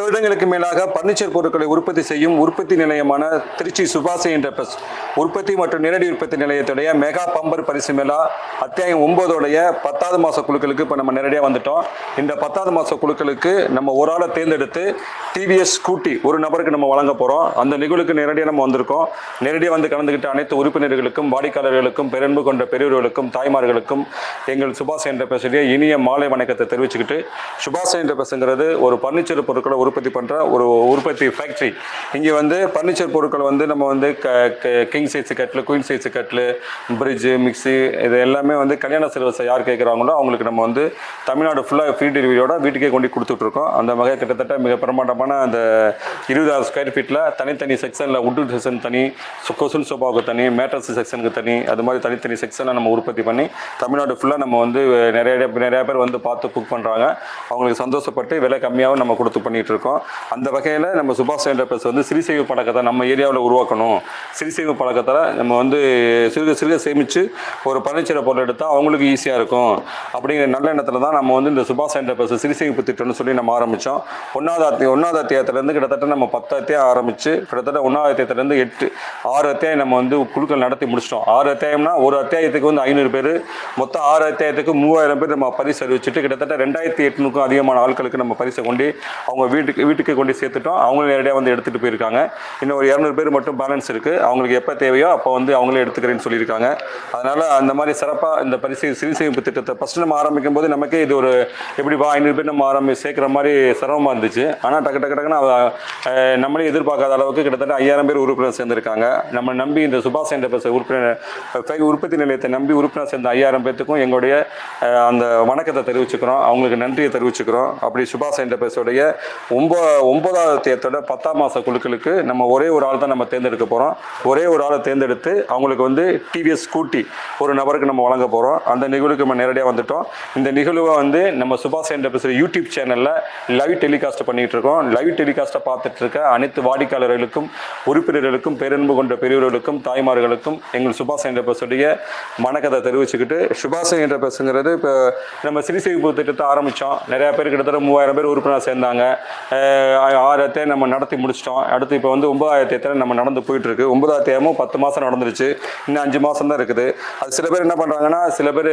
பத்து வருடங்களுக்கு மேலாக பர்னிச்சர் பொருட்களை உற்பத்தி செய்யும் உற்பத்தி நிலையமான திருச்சி சுபாஷ் என்டர்பிரஸ் உற்பத்தி மற்றும் நேரடி உற்பத்தி நிலையத்துடைய மெகா பம்பர் பரிசு மேலா அத்தியாயம் ஒன்பதோடைய பத்தாவது மாத குழுக்களுக்கு இப்போ நம்ம நேரடியாக வந்துட்டோம். இந்த பத்தாவது மாத குழுக்களுக்கு நம்ம ஒரு ஆளை தேர்ந்தெடுத்து டிவிஎஸ் ஸ்கூட்டி ஒரு நபருக்கு நம்ம வழங்க போகிறோம் அந்த நிகழ்வுக்கு நேரடியாக நம்ம வந்திருக்கோம். நேரடியாக வந்து கலந்துக்கிட்ட அனைத்து உறுப்பினர்களுக்கும் வாடிக்கையாளர்களுக்கும் பெரும்பு கொண்ட பெரியவர்களுக்கும் தாய்மார்களுக்கும் எங்கள் சுபாஷ் என்டர்பிரஸுடைய இனிய மாலை வணக்கத்தை தெரிவிச்சுக்கிட்டு சுபாஷ் என்டர்பிரஸ்ங்கிறது ஒரு பர்னிச்சர் பொருட்களை உற்பத்தி பண்ணுற ஒரு உற்பத்தி ஃபேக்ட்ரி இங்கே வந்து பர்னிச்சர் பொருட்கள் வந்து நம்ம வந்து க கிங் சைஸ் கட்டில் குயின் சைஸ் கட்டில் பிரிட்ஜு மிக்ஸி இது எல்லாமே வந்து கல்யாண சிலவசை யார் கேட்குறாங்களோ அவங்களுக்கு நம்ம வந்து தமிழ்நாடு ஃபுல்லாக ஃப்ரீ டெலிவரியோட வீட்டுக்கே கொண்டு கொடுத்துட்ருக்கோம். அந்த வகை கிட்டத்தட்ட மிக பிரமாண்டமான அந்த இருபதாயிரம் ஸ்கொயர் ஃபீட்டில் தனித்தனி செக்ஷனில் உட்டு செக்ஷன் தனி கொசுன் சோபாவுக்கு தனி மேட்ரஸ் செக்ஷனுக்கு தனி அது மாதிரி தனித்தனி செக்ஷனில் நம்ம உற்பத்தி பண்ணி தமிழ்நாடு ஃபுல்லாக நம்ம வந்து நிறைய நிறைய பேர் வந்து பார்த்து புக் பண்ணுறாங்க அவங்களுக்கு சந்தோஷப்பட்டு விலை கம்மியாகவும் நம்ம கொடுத்து பண்ணிகிட்டு இருக்கோம். இருக்கும். அந்த வகையில் நம்ம சுபாஷ் என்டர்பிரைஸ் வந்து சிறுசேவை பழக்கத்தை நம்ம ஏரியாவில் உருவாக்கணும். சிறுசேவை பழக்கத்தில் நம்ம வந்து சிறுக சிறுக சேமித்து ஒரு பர்னிச்சரை பொருள் எடுத்தால் அவங்களுக்கு ஈஸியாக இருக்கும். அப்படிங்கிற நல்ல எண்ணத்தில் தான் நம்ம வந்து இந்த சுபாஷ் என்டர்பிரைஸ் சிறுசேமிப்பு திட்டம்னு சொல்லி நம்ம ஆரம்பித்தோம் ஒன்றாவது அத்தியம் ஒன்றாவது அத்தியாயத்துலேருந்து கிட்டத்தட்ட நம்ம பத்து அத்தியாயம் ஆரம்பித்து கிட்டத்தட்ட ஒன்றாவது அத்தியாயத்துலேருந்து எட்டு ஆறு அத்தியாயம் நம்ம வந்து குழுக்கள் நடத்தி முடிச்சிட்டோம். ஆறு அத்தியாயம்னா ஒரு அத்தியாயத்துக்கு வந்து ஐநூறு பேர் மொத்தம் ஆறு அத்தியாயத்துக்கு மூவாயிரம் பேர் நம்ம பரிசு அறிவிச்சுட்டு கிட்டத்தட்ட ரெண்டாயிரத்தி எட்நூறுக்கும் அதிகமான ஆட்களுக்கு நம்ம பரிசை கொண்டு அவங்க வீட்டுக்கு வீட்டுக்கு கொண்டு சேர்த்துட்டோம். அவங்களும் நேரடியாக வந்து எடுத்துகிட்டு போயிருக்காங்க. இன்னும் ஒரு இரநூறு பேர் மட்டும் பேலன்ஸ் இருக்குது அவங்களுக்கு எப்போ தேவையோ அப்போ வந்து அவங்களே எடுத்துக்கிறேன்னு சொல்லியிருக்காங்க. அதனால் அந்த மாதிரி சிறப்பாக இந்த பரிசு சிறு சேமிப்பு திட்டத்தை ஃபஸ்ட்டு நம்ம ஆரம்பிக்கும் போது நமக்கே இது ஒரு எப்படிப்பா ஐநூறு பேர் நம்ம ஆரம்பி சேர்க்குற மாதிரி சிரமமாக இருந்துச்சு. ஆனால் டக்கு டக்கு டக்குன்னு நம்மளே எதிர்பார்க்காத அளவுக்கு கிட்டத்தட்ட ஐயாயிரம் பேர் உறுப்பினர் சேர்ந்திருக்காங்க. நம்ம நம்பி இந்த சுபாஷ் என்ற உறுப்பினர் உற்பத்தி நிலையத்தை நம்பி உறுப்பினர் சேர்ந்த ஐயாயிரம் பேர்த்துக்கும் எங்களுடைய அந்த வணக்கத்தை தெரிவிச்சுக்கிறோம். அவங்களுக்கு நன்றியை தெரிவிச்சுக்கிறோம். அப்படி சுபாஷ் என்டர்பிரைஸோடைய ஒன்ப ஒன்பதாவது தேர்தலோட பத்தாம் மாத குழுக்களுக்கு நம்ம ஒரே ஒரு ஆள் தான் நம்ம தேர்ந்தெடுக்க போகிறோம் ஒரே ஒரு ஆளை தேர்ந்தெடுத்து அவங்களுக்கு வந்து டிவிஎஸ் ஸ்கூட்டி ஒரு நபருக்கு நம்ம வழங்க போகிறோம் அந்த நிகழ்வுக்கு நம்ம நேரடியாக வந்துட்டோம். இந்த நிகழ்வை வந்து நம்ம சுபாஷ் என்டர்பிரைஸ் யூடியூப் சேனலில் லைவ் டெலிகாஸ்ட் பண்ணிட்டு இருக்கோம். லைவ் டெலிகாஸ்ட்டை பார்த்துட்டு இருக்க அனைத்து வாடிக்கையாளர்களுக்கும் உறுப்பினர்களுக்கும் பேரன்பு கொண்ட பெரியவர்களுக்கும் தாய்மார்களுக்கும் எங்கள் சுபாஷ் என்ற பேசுடைய மனக்கதை தெரிவிச்சுக்கிட்டு சுபாஷ் என்டர்பிரைஸுங்கிறது இப்போ நம்ம சிறிசேமிப்பு திட்டத்தை ஆரம்பித்தோம் நிறையா பேர் கிட்டத்தட்ட மூவாயிரம் பேர் உறுப்பினர் சேர்ந்தாங்க. அஹ் ஆயிரத்தை நம்ம நடத்தி முடிச்சிட்டோம். அடுத்து இப்போ வந்து ஒன்பதாயிரத்தி நம்ம நடந்து போயிட்டு இருக்கு ஒன்பதாயிரத்தியமும் பத்து மாதம் நடந்துருச்சு. இன்னும் அஞ்சு மாதம் தான் இருக்குது. அது சில பேர் என்ன பண்ணுறாங்கன்னா சில பேர்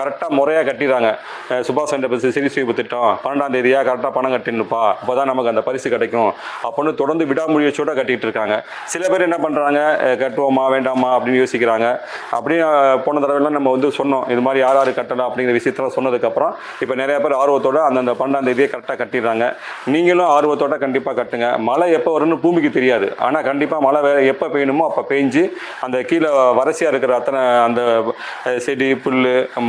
கரெக்டாக முறையாக கட்டிடுறாங்க. அஹ் சுபாஷ் என்டர்பிரைஸ் சிறிசேமிப்பு திட்டம். பன்னெண்டாம் தேதியாக கரெக்டாக பணம் கட்டினுப்பா அப்போ தான் நமக்கு அந்த பரிசு கிடைக்கும். அப்படின்னு தொடர்ந்து விடாமுயற்சியோட கட்டிகிட்டு இருக்காங்க சில பேர் என்ன பண்ணுறாங்க கட்டுவோமா வேண்டாமா அப்படின்னு யோசிக்கிறாங்க. அப்படியே போன தடவைலாம் நம்ம வந்து சொன்னோம். இது மாதிரி யார் யார் கட்டலாம் அப்படிங்கிற விஷயத்தெல்லாம் சொன்னதுக்கப்புறம் இப்போ நிறைய பேர் ஆர்வத்தோட அந்தந்த பன்னெண்டாம் தேதியை கரெக்டாக கட்டிடுறாங்க. நீங்களும் ஆர்வத்தோட கண்டிப்பாக கட்டுங்க. மழை எப்போ வரும்னு பூமிக்கு தெரியாது. ஆனால் கண்டிப்பாக மழை வேறு எப்போ பெய்யணுமோ அப்போ பெஞ்சு அந்த கீழே வரிசையாக இருக்கிற அத்தனை அந்த செடி புல்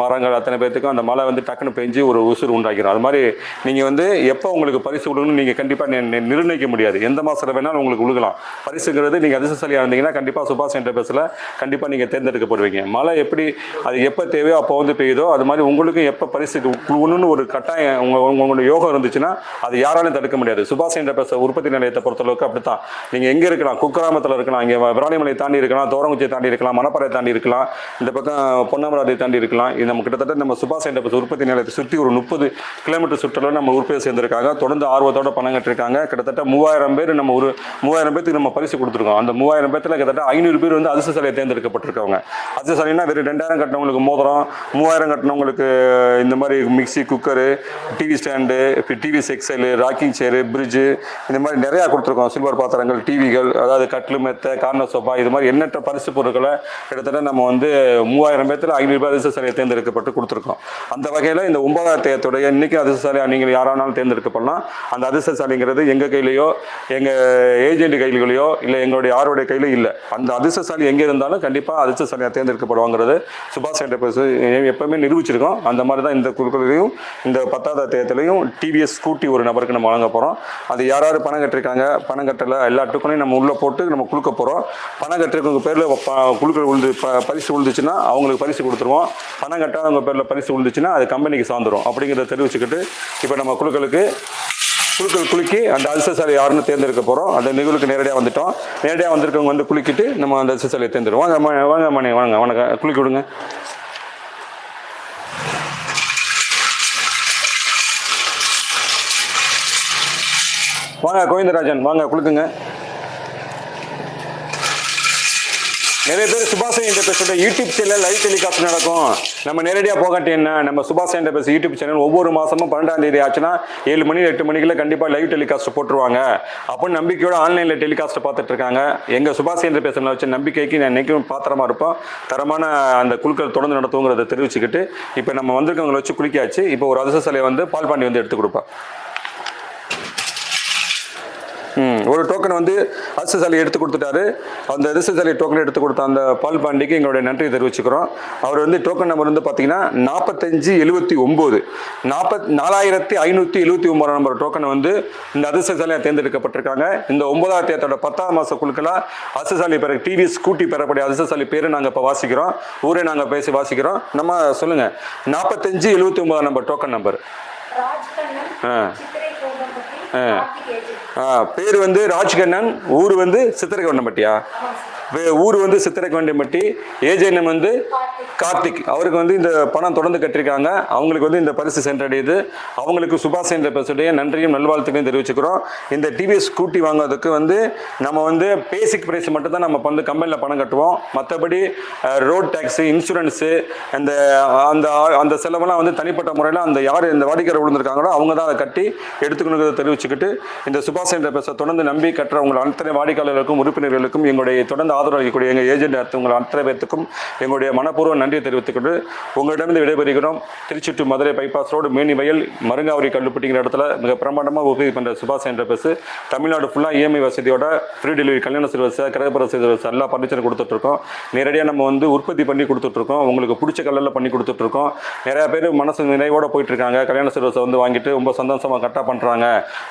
மரங்கள் அத்தனை பேர்த்துக்கும் அந்த மழை வந்து டக்குன்னு பெஞ்சு ஒரு உசுறு உண்டாக்கிடும் அது மாதிரி நீங்கள் வந்து எப்போ உங்களுக்கு பரிசு கொடுக்கணும்னு நீங்கள் கண்டிப்பாக நிர்ணயிக்க முடியாது. எந்த மாதத்தில் வேணாலும் உங்களுக்கு கொடுக்கலாம் பரிசுங்கிறது நீங்கள் அதிர்ஷ்டசாலியாக இருந்தீங்கன்னா கண்டிப்பாக சுபாஷ் என்ற பஸ்ஸில் கண்டிப்பாக நீங்கள் தேர்ந்தெடுக்கப்படுவீங்க. மழை எப்படி அது எப்போ தேவையோ அப்போ வந்து பெய்யுதோ அது மாதிரி உங்களுக்கும் எப்போ பரிசு கொடுக்கணும்னு ஒரு கட்டாயம் உங்கள் உங்களோட யோகம் இருந்துச்சுன்னா அது யாராலையும் தடுக்க முடியாது சுபாஷ் என்ற பேச உற்பத்தி நிலையத்தை பொறுத்தளவுக்கு அப்படி தான் நீங்கள் எங்கே இருக்கலாம் குக்கிராமத்தில் இருக்கலாம் இங்கே விராலிமலை தாண்டி இருக்கலாம் தோரங்குச்சியை தாண்டி இருக்கலாம் மணப்பாறை தாண்டி இருக்கலாம் இந்த பக்கம் பொன்னமராதை தாண்டி இருக்கலாம் இது நம்ம கிட்டத்தட்ட நம்ம சுபாஷ் என்ற பேச உற்பத்தி நிலையத்தை சுற்றி ஒரு முப்பது கிலோமீட்டர் சுற்றுலா நம்ம உற்பத்தி சேர்ந்திருக்காங்க தொடர்ந்து ஆர்வத்தோட பணம் கட்டிருக்காங்க கிட்டத்தட்ட மூவாயிரம் பேர் நம்ம ஒரு மூவாயிரம் பேருக்கு நம்ம பரிசு கொடுத்துருக்கோம் அந்த மூவாயிரம் பேர்த்துல கிட்டத்தட்ட ஐநூறு பேர் வந்து அதிர்ஷ்டசாலியை தேர்ந்தெடுக்கப்பட்டிருக்காங்க அதிர்ஷ்டசாலினா வெறும் ரெண்டாயிரம் கட்டினவங்களுக்கு மோதிரம் மூவாயிரம் கட்டினவங்களுக்கு இந்த மாதிரி mixie cooker TV stand TV செக்ஸல் rocking chair fridge இந்த மாதிரி நிறையா கொடுத்துருக்கோம். சில்வர் பாத்திரங்கள் டிவிகள் அதாவது கட்லு மெத்த கார்னர் சோஃபா இது மாதிரி எண்ணற்ற பரிசு பொருட்களை கிட்டத்தட்ட நம்ம வந்து மூவாயிரம் பேர்த்தில் ஐநூறு பேர் அதிர்ஷ்டசாலியை தேர்ந்தெடுக்கப்பட்டு கொடுத்துருக்கோம். அந்த வகையில் இந்த ஒன்பதாயிரத்தி தேதியுடைய இன்னைக்கு அதிர்ஷ்டசாலியாக நீங்கள் யாரானாலும் தேர்ந்தெடுக்கப்படலாம். அந்த அதிர்ஷ்டசாலிங்கிறது எங்கள் கையிலையோ எங்கள் ஏஜென்ட் கையிலையோ இல்லை எங்களுடைய யாருடைய கையில் இல்லை. அந்த அதிர்ஷ்டசாலி எங்கே இருந்தாலும் கண்டிப்பாக அதிர்ஷ்டசாலியாக தேர்ந்தெடுக்கப்படுவாங்கிறது சுபாஷ் என்டர்பிரைஸ் எப்பவுமே நிரூபிச்சிருக்கோம். அந்த மாதிரி தான் இந்த குழுக்களையும் இந்த பத்தாவது தேர்தலையும் டிவிஎஸ் ஸ்கூட்டி ஒரு நபருக்கு நம்ம வழங்க போகிறோம் அது யார் யார் பணம் கட்டிருக்காங்க பணம் கட்டலை எல்லா டோக்கனையும் நம்ம உள்ளே போட்டு நம்ம கொடுக்க போகிறோம் பணம் கட்டிருக்கவங்க பேரில் குழுக்கள் உழுது ப- பரிசு விழுந்துச்சுன்னா அவங்களுக்கு பரிசு கொடுத்துருவோம். பணம் கட்டாதவங்க பேரில் பரிசு விழுந்துச்சுன்னா அது கம்பெனிக்கு சார்ந்துடும் அப்படிங்கிறத தெரிவிச்சுக்கிட்டு இப்போ நம்ம குழுக்களுக்கு குழுக்கள் குலுக்கி அந்த அதிர்ஷ்டசாலி யாருன்னு தேர்ந்தெடுக்க போகிறோம் அந்த நிகழ்வுக்கு நேரடியாக வந்துட்டோம். நேரடியாக வந்திருக்கவங்க வந்து குலுக்கிட்டு நம்ம அந்த அதிர்ஷ்டசாலியை தேர்ந்தெடுவோம். வாங்க வாங்க மணி வாங்க வணக்கம். குலுக்கி விடுங்க. வாங்க கோவிந்தராஜன் வாங்க கொடுக்குங்க நிறைய பேர் சுபாஷ் என்டர்பிரைஸோட யூடியூப் சேனல் லைவ் டெலிகாஸ்ட் நடக்கும். நம்ம நேரடியாக போகாட்டி என்ன? நம்ம சுபாஷ் என்டர்பிரைஸ் யூடியூப் சேனல் ஒவ்வொரு மாதமும் பன்னெண்டாம் தேதி ஆச்சுன்னா ஏழு மணி எட்டு மணிக்குள்ள கண்டிப்பாக லைவ் டெலிகாஸ்ட் போட்டுருவாங்க. அப்படின்னு நம்பிக்கையோட ஆன்லைனில் டெலிகாஸ்ட் பார்த்துட்டு இருக்காங்க. எங்கள் சுபாஷ் என்டர்பிரைஸில் வச்ச நம்பிக்கைக்கு நான் நினைக்கும் பாத்திரமா இருப்போம். தரமான அந்த குழுக்கள் தொடர்ந்து நடத்துங்கிறத தெரிவிச்சுக்கிட்டு இப்போ நம்ம வந்திருக்கவங்களை வச்சு குளிக்காச்சு இப்போ ஒரு அதிர்ஷ்ட சிலையை வந்து பால்பாண்டி வந்து எடுத்து கொடுப்பான் ஒரு டோக்கன் வந்து அரசு சாலை எடுத்து கொடுத்துட்டாரு. அந்த அரசு சாலை டோக்கன் எடுத்து கொடுத்த அந்த பால் பாண்டிக்கு எங்களுடைய நன்றி தெரிவிச்சுக்கிறோம். அவர் வந்து டோக்கன் நம்பர் வந்து பார்த்தீங்கன்னா நாற்பத்தஞ்சு எழுபத்தி ஒம்பது. நாற்பத் நாலாயிரத்தி ஐநூற்றி எழுபத்தி ஒம்பது நம்பர் டோக்கன் வந்து இந்த அதிர்ஷ்ட சாலையாக தேர்ந்தெடுக்கப்பட்டிருக்காங்க. இந்த ஒன்பதாம் தேதியோட பத்தாம் மாத குழுக்களாக அரசு சாலை பெற டிவி ஸ்கூட்டி பெறக்கூடிய அதிர்ஷ்ட சாலை பேர் நாங்கள் இப்போ வாசிக்கிறோம். ஊரே நாங்கள் பேசி வாசிக்கிறோம். நம்ம சொல்லுங்கள் நாற்பத்தஞ்சு எழுபத்தி ஒம்பதாம் நம்பர் டோக்கன் நம்பர் ஆ. பேர் வந்து ராஜ்கண்ணன் ஊர் வந்து சித்திரகவுண்டம்பட்டியா ஊர் வந்து சித்திரகவண்டம்பட்டி ஏஜென்எம் வந்து கார்த்திக். அவருக்கு வந்து இந்த பணம் தொடர்ந்து கட்டிருக்காங்க. அவங்களுக்கு வந்து இந்த பரிசு சென்றடையுது. அவங்களுக்கு சுபாஷ் என்ற பேசுடைய நன்றியும் நல்வாழ்த்துக்களையும் தெரிவிச்சுக்கிறோம். இந்த டிவிஎஸ் ஸ்கூட்டி வாங்குறதுக்கு வந்து நம்ம வந்து பேசிக் ப்ரைஸ் மட்டும் தான் நம்ம வந்து கம்பெனியில் பணம் கட்டுவோம். மற்றபடி ரோட் டேக்ஸு இன்சூரன்ஸு அந்த அந்த அந்த செலவெல்லாம் வந்து தனிப்பட்ட முறையில் அந்த யார் இந்த வாடிக்கையாளர் விழுந்திருக்காங்களோ அவங்க தான் அதை கட்டி எடுத்துக்கணுங்கிறத தெரிவிச்சுக்கிட்டு இந்த சுபாஷ் என்ற பேச தொடர்ந்து நம்பி கட்டுற உங்கள் அத்தனை வாடிக்கையாளர்களுக்கும் உறுப்பினர்களுக்கும் எங்களுடைய தொடர்ந்து ஆதரவு அளிக்கக்கூடிய எங்கள் ஏஜென்ட் அடுத்து உங்கள் அத்தனை பேர்த்துக்கும் எங்களுடைய மனப்பூர்வ நன்றியை தெரிவித்துக்கொண்டு உங்களிடமிருந்து விடைபெறுகிறோம். Trichy to Madurai bypass road மேனி வயல் மருங்காவரி கல்லுப்பட்டிங்கிற இடத்துல மிக பிரமாண்டமாக உதவி பண்ணுற சுபாஷ் என்ற பஸ் தமிழ்நாடு ஃபுல்லாக இஎம்ஐ வசதியோட ஃப்ரீ டெலிவரி கல்யாண சர்வீஸ் கிரகப்புற சர்வீஸ் எல்லா பர்னிச்சர் கொடுத்துட்ருக்கோம். நேரடியாக நம்ம வந்து உற்பத்தி பண்ணி கொடுத்துட்ருக்கோம். உங்களுக்கு பிடிச்ச கலரில் பண்ணி கொடுத்துட்ருக்கோம். நிறையா பேர் மனசு நினைவோடு போயிட்டுருக்காங்க கல்யாண சர்வீஸை வந்து வாங்கிட்டு ரொம்ப சந்தோஷமாக கரெக்டாக பண்ணுறாங்க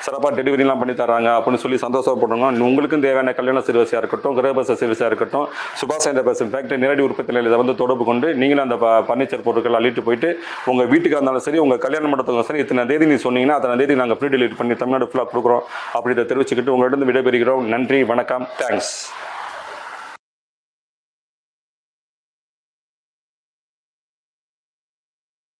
சிறப்பாக டெலிவரிலாம் பண்ணி தராங்க அப்படின்னு சொல்லி சந்தோஷப்படுறோம் உங்களுக்கும் தேவையான கல்யாண சர்வீஸாக இருக்கட்டும் கிரகபச சர்வீஸாக இருக்கட்டும். சுபாஷ் சந்திர பேசும் ஃபேக்டரி நேரடி உற்பத்தி நிலையத்தை வந்து தொடர்பு கொண்டு நீங்களும் அந்த ஃபர்னிச்சர் பொருட்கள் அள்ளிட்டு போயிட்டு உங்கள் வீட்டுக்கு இருந்தாலும் சரி உங்கள் கல்யாண மண்டபத்துக்கும் சரி இத்தனை தேதி நீ சொன்னீங்கன்னா அத்தனை தேதி நாங்கள் ஃப்ரீ டெலிவரி பண்ணி தமிழ்நாடு ஃபுல்லாக கொடுக்குறோம். அப்படி இதை தெரிவிச்சுக்கிட்டு உங்கள்கிட்ட விடைபெறுகிறோம். நன்றி வணக்கம். தேங்க்ஸ்